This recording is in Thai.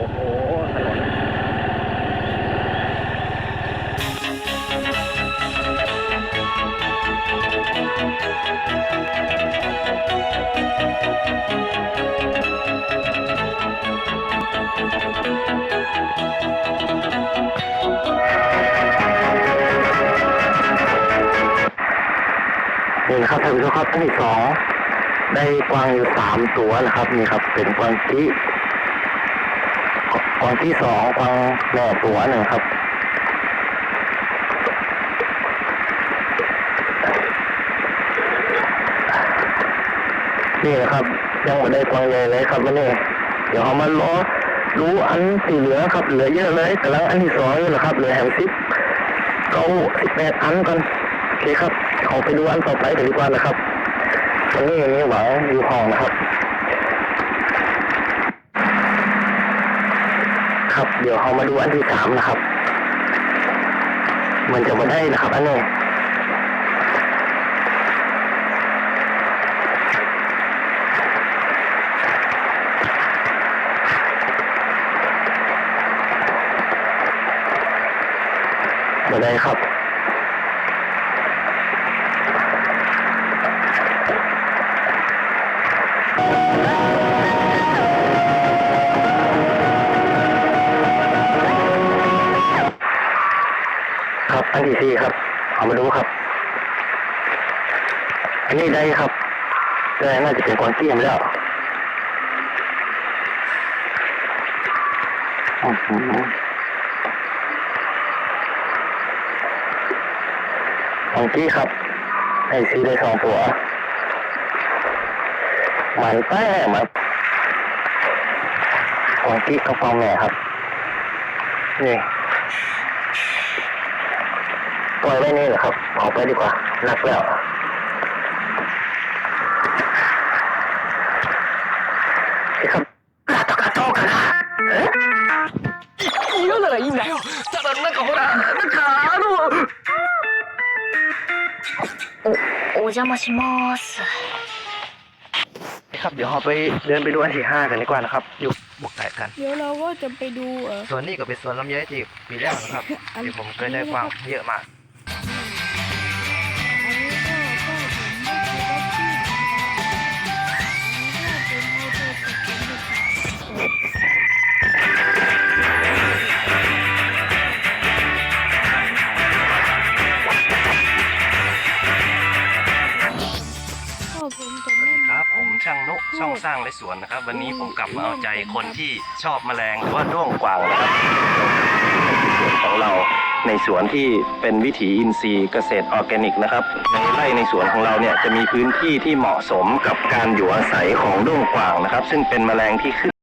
อ้โหถนนนี่นะครับท่านผู้ชมครับท่านที่สองได้กวางอยู่สามตัวนะครับนี่ครับ เป็นกวางที่ กวางที่สองกวางแม่ตัวหนึ่งครับนี่นะครับ ยังไม่ได้กวางใหญ่เลยครับวันนี้เดี๋ยวเอามาล้อดูอันที่เหลือครับ เหลือเยอะเลยกำลังอันที่สองอยู่นะครับเหลือแฮมซิปเก้าสิบแปดอันก่อนโอเคครับเอาไปดูอันต่อไปกันดีกว่านะครับวันนี้มีหวังอยู่ห้องนะครับ ครับ เดี๋ยวเรามาดูอันที่สามนะครับ มันจะมาได้นะครับ อันนี้มาได้ครับ อันที่สี่ครับ เอามาดูครับ อันนี้ได้ครับ แต่น่าจะเป็นกวางเกี้ยมแล้วอื้อหือกวางกี้ครับไอซีได้สองตัวหมันแป้มันกวางกี้กับกวางแม่ครับ นี่ ปล่อยไว้นี่เหรอครับ ออกไปดีกว่าหนักแล้ว ครับガトガトかなえ色ならいいんだよただなんかほらなんかあのお邪魔します。 ครับเดี๋ยวเราไปเดินไปดูอันที่ห้ากันดีกว่านะครับ อยู่บวกแตกกัน เดี๋ยวเราก็จะไปดูเออ ส่วนนี้ก็เป็นส่วนลำไยที่ปีแล้วนะครับ อัน ที่ผมเคยได้กวางเยอะมาก ผมช่างนุช่องสร้างและสวนนะครับ วันนี้ผมกลับมาเอาใจคนที่ชอบแมลงหรือว่าด้วงกวางนะครับของเราในสวนที่เป็นวิถีอินทรีย์เกษตรออร์แกนิกนะครับในไร่ในสวนของเราเนี่ยจะมีพื้นที่ที่เหมาะสมกับการอยู่อาศัยของด้วงกวางนะครับ ซึ่งเป็นแมลงที่ขึ้น